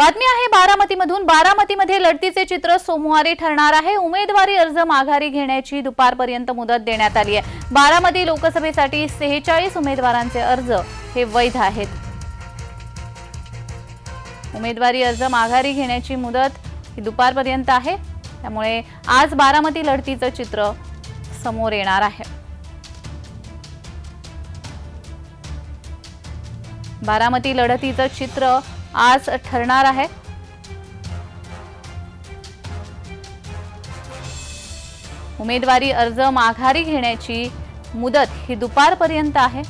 बातमी आहे बारामतीमधून. बारामतीमध्ये लढतीचे चित्र सोमवारी ठरणार आहे. उमेदवारी अर्ज माघारी घेण्याची दुपारपर्यंत मुदत देण्यात आली आहे. बारामती लोकसभेसाठी सेहेचाळीस उमेदवारांचे अर्ज हे वैध आहेत. उमेदवारी अर्ज माघारी घेण्याची मुदत ही दुपारपर्यंत आहे. त्यामुळे आज बारामती लढतीचं चित्र समोर येणार आहे. बारामती लढतीचं चित्र आज ठरणार आहे. उमेदवारी अर्ज माघारी घेण्याची मुदत ही दुपारपर्यंत आहे.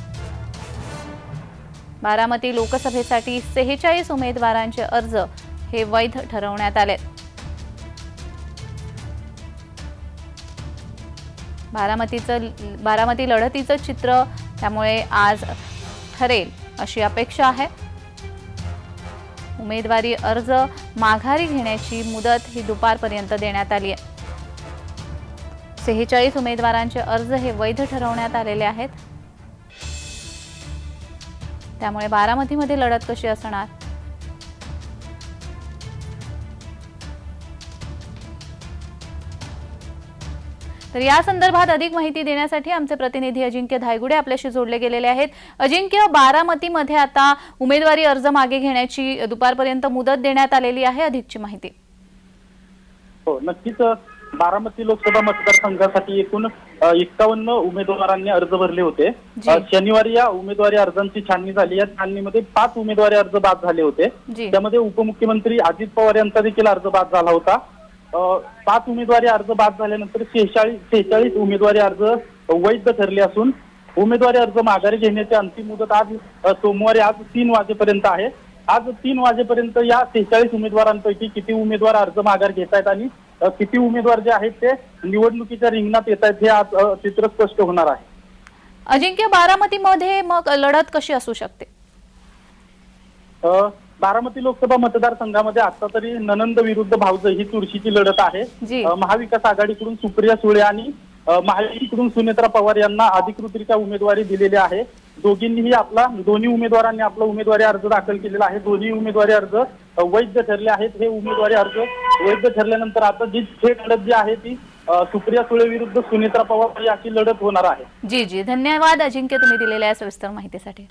बारामती लोकसभेसाठी सेहेचाळीस उमेदवारांचे अर्ज हे वैध ठरवण्यात आले. बारामतीचं बारामती लढतीचं चित्र त्यामुळे आज ठरेल अशी अपेक्षा आहे. उमेदवारी अर्ज माघारी घेण्याची मुदत ही दुपारपर्यंत देण्यात आली आहे. सेहेचाळीस उमेदवारांचे अर्ज हे वैध ठरवण्यात आलेले आहेत. त्यामुळे बारामतीमध्ये लढत कशी असणार? तर या संदर्भात अधिक माहिती देण्यासाठी आमचे प्रतिनिधी अजिंक्य धायगुडे आपल्याशी जोडले गेलेले आहेत. अजिंक्य बारामतीमध्ये आता उमेदवारी अर्ज मागे घेण्याची दुपारपर्यंत मुदत देण्यात आलेली आहे. अधिकची माहिती. हो नक्कीच बारामती लोकसभा मतदारसंघासाठी एकूण एक्कावन्न उमेदवारांनी अर्ज भरले होते. शनिवारी या उमेदवारी अर्जांची छाननी झाली. या छाननीमध्ये पाच उमेदवारी अर्ज बाद झाले होते. त्यामध्ये उपमुख्यमंत्री अजित पवार यांचा देखील अर्ज बाद झाला होता. पाच उमेदवारी अर्ज बाद झाल्यानंतर शेहेचाळीस शेहेचाळीस उमेदवारी अर्ज वैध ठरले असून उमेदवारी अर्ज माघारी घेण्याची अंतिम मुदत आज सोमवारी आज तीन वाजेपर्यंत आहे. आज तीन वाजेपर्यंत या सेहेचाळीस उमेदवारांपैकी किती उमेदवार अर्ज माघार घेत आहेत आणि किती उमेदवार जे आहेत ते निवडणुकीच्या रिंगणात येत आहेत हे आज चित्र स्पष्ट होणार आहे. अजिंक्य बारामतीमध्ये मग लढत कशी असू शकते? अ, बारामती लोकसभा मतदारसंघामध्ये आता तरी ननंद विरुद्ध भावज ही चुरशीची लढत आहे. महाविकास आघाडीकडून सुप्रिया सुळे आणि महायुतीकडून सुनेत्रा पवार यांना अधिकृतरित्या उमेदवारी दिलेली आहे. दोघींनीही आपला दोन्ही उमेदवारांनी आपला उमेदवारी अर्ज दाखल केलेला आहे. दोन्ही उमेदवारी अर्ज वैध ठरले आहेत. हे उमेदवारी अर्ज वैध ठरल्यानंतर आता जी थेट लढत जी आहे ती सुप्रिया सुळे विरुद्ध सुनेत्रा पवार याची लढत होणार आहे. जी जी. धन्यवाद अजिंक्य तुम्ही दिलेल्या सविस्तर माहितीसाठी.